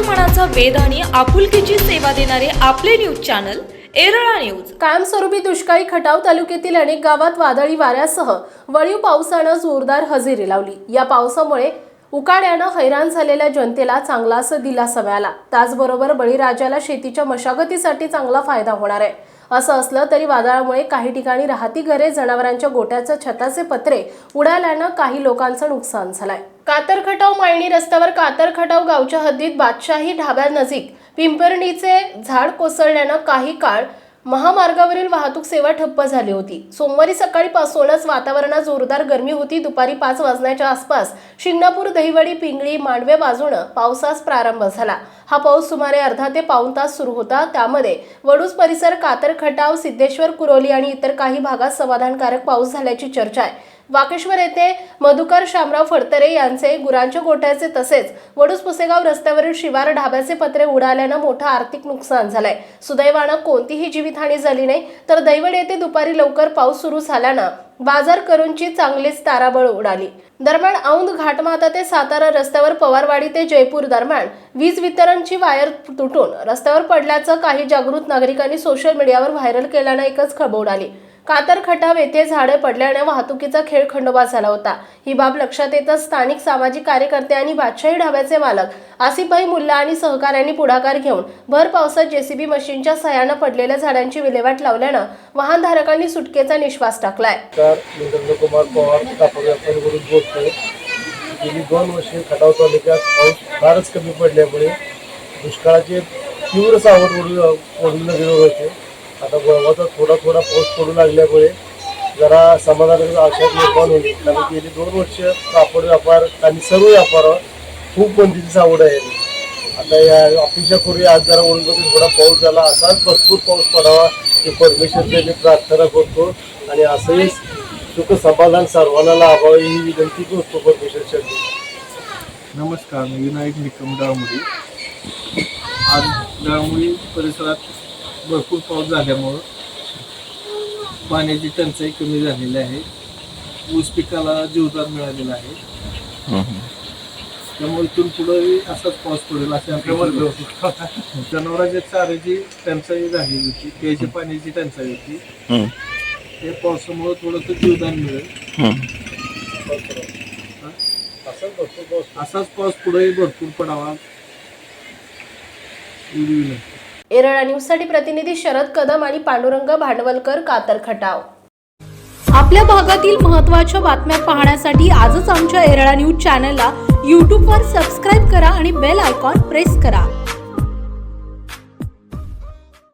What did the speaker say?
मनाचा वेद आणि आपुलकीची सेवा देणारे आपले न्यूज चॅनल एरळा न्यूज. कायमस्वरूपी दुष्काळी खटाव तालुक्यातील अनेक गावात वादळी वाऱ्यासह वळीव पावसानं जोरदार हजेरी लावली. या पावसामुळे उकाड्यानं हैराण झालेल्या जनतेला चांगलाच दिलासा मिळाला. त्याचबरोबर बळीराजाला शेतीच्या मशागतीसाठी चांगला फायदा होणार आहे. असं असलं तरी वादळामुळे काही ठिकाणी राहती घरे जनावरांच्या गोट्याचं छताचे पत्रे उडाल्यानं काही लोकांचं नुकसान झालंय. कातरखटाव मायणी रस्त्यावर कातरखटाव गावच्या हद्दीत बादशाही ढाब्यानजीक पिंपरणीचे झाड कोसळल्यानं काही काळ महामार्गावरील वाहतूक सेवा ठप्प झाली होती. सोमवारी सकाळीपासूनच वातावरणात जोरदार गरमी होती. दुपारी पाच वाजण्याच्या आसपास शिंगणापूर दहिवडी पिंगळी मांडवे बाजूनं पावसास प्रारंभ झाला. हा पाऊस सुमारे अर्धा ते पाऊण तास सुरू होता. त्यामध्ये वडूज परिसर कातर खटाव सिद्धेश्वर कुरोली आणि इतर काही भागात समाधानकारक पाऊस झाल्याची चर्चा आहे. वाकेश्वर येथे मधुकर शामराव फडतरे यांचे गुरांच्या गोठ्याचे तसेच वडूस पुसेगाव रस्त्यावरील शिवार ढाब्याचे पत्रे उडाल्यानं मोठं आर्थिक नुकसान झालंय. सुदैवानं कोणतीही जीवितहानी झाली नाही तर दैवड येथे दुपारी लवकर पाऊस सुरू झाल्यानं बाजार करूंची चांगलीच ताराबळ उडाली. दरम्यान औंध घाटमाता ते सातारा रस्त्यावर पवारवाडी ते जयपूर दरम्यान वीज वितरणची वायर तुटून रस्त्यावर पडल्याचं काही जागृत नागरिकांनी सोशल मीडियावर व्हायरल केल्यानं एकच खळबळ उडाली. कातर खटाव येथे झाडे पडल्याने वाहतुकीचा खेळ खंडोबा झाला होता. ही बाब लक्षात येताच स्थानिक सामाजिक कार्यकर्ते आणि बादशाही ढाब्याचे मालक आसिफभाई मुल्ला आणि सहकाऱ्यांनी पुढाकार घेऊन भर पावसात जेसीबी मशीनच्या सहाय्यानं पडलेल्या झाडांची विल्हेवाट लावल्यानं वाहनधारकांनी सुटकेचा निश्वास टाकलाय. गेली दोन वर्षे खटाव तालुक्यात पाऊस फारच कमी पडल्यामुळे दुष्काळाचे तीव्र सावट ओढून ओढून होते. आता वळवाचा थोडा थोडा पाऊस पडू लागल्यामुळे जरा समाधानाचा आशा निर्माण होईल कारण गेली दोन वर्ष कापड व्यापार आणि सर्व व्यापारावर खूप बंदीची सावड आहे. आता या अपेक्षा आज जरा ओळखून थोडा पाऊस झाला. असाच भरपूर पाऊस पडावा हे परमेश्वरचे मी प्रार्थना करतो. आणि असंही सुख समाधान सर्वांना लाभावं ही विनंती करतो परमेश्वर नमस्कार मी विनायक निकम डाळमुडी आज डाळमुडी परिसरात भरपूर पाऊस झाल्यामुळं पाण्याची टंचाई कमी झालेली आहे. ऊस पिकाला जीवदान मिळालेला आहे. त्यामुळे इथून पुढेही असाच पाऊस पडेल असे आपल्या जनावरांच्या चाऱ्याची टंचाई झालेली होती प्यायच्या पाण्याची टंचाई होती. या पावसामुळे थोडंसं जीवदान मिळेल. असंच भरपूर पाऊस असाच पाऊस पुढे भरपूर पडावा. एरळा न्यूजसाठी प्रतिनिधी शरद कदम आणि पांडुरंग भांडवलकर कातर खटाव. आपल्या भागातील महत्त्वाच्या बातम्या पाहण्यासाठी आजच आमच्या एरळा न्यूज चॅनलला यूट्यूबवर सबस्क्राईब करा आणि बेल आयकॉन प्रेस करा.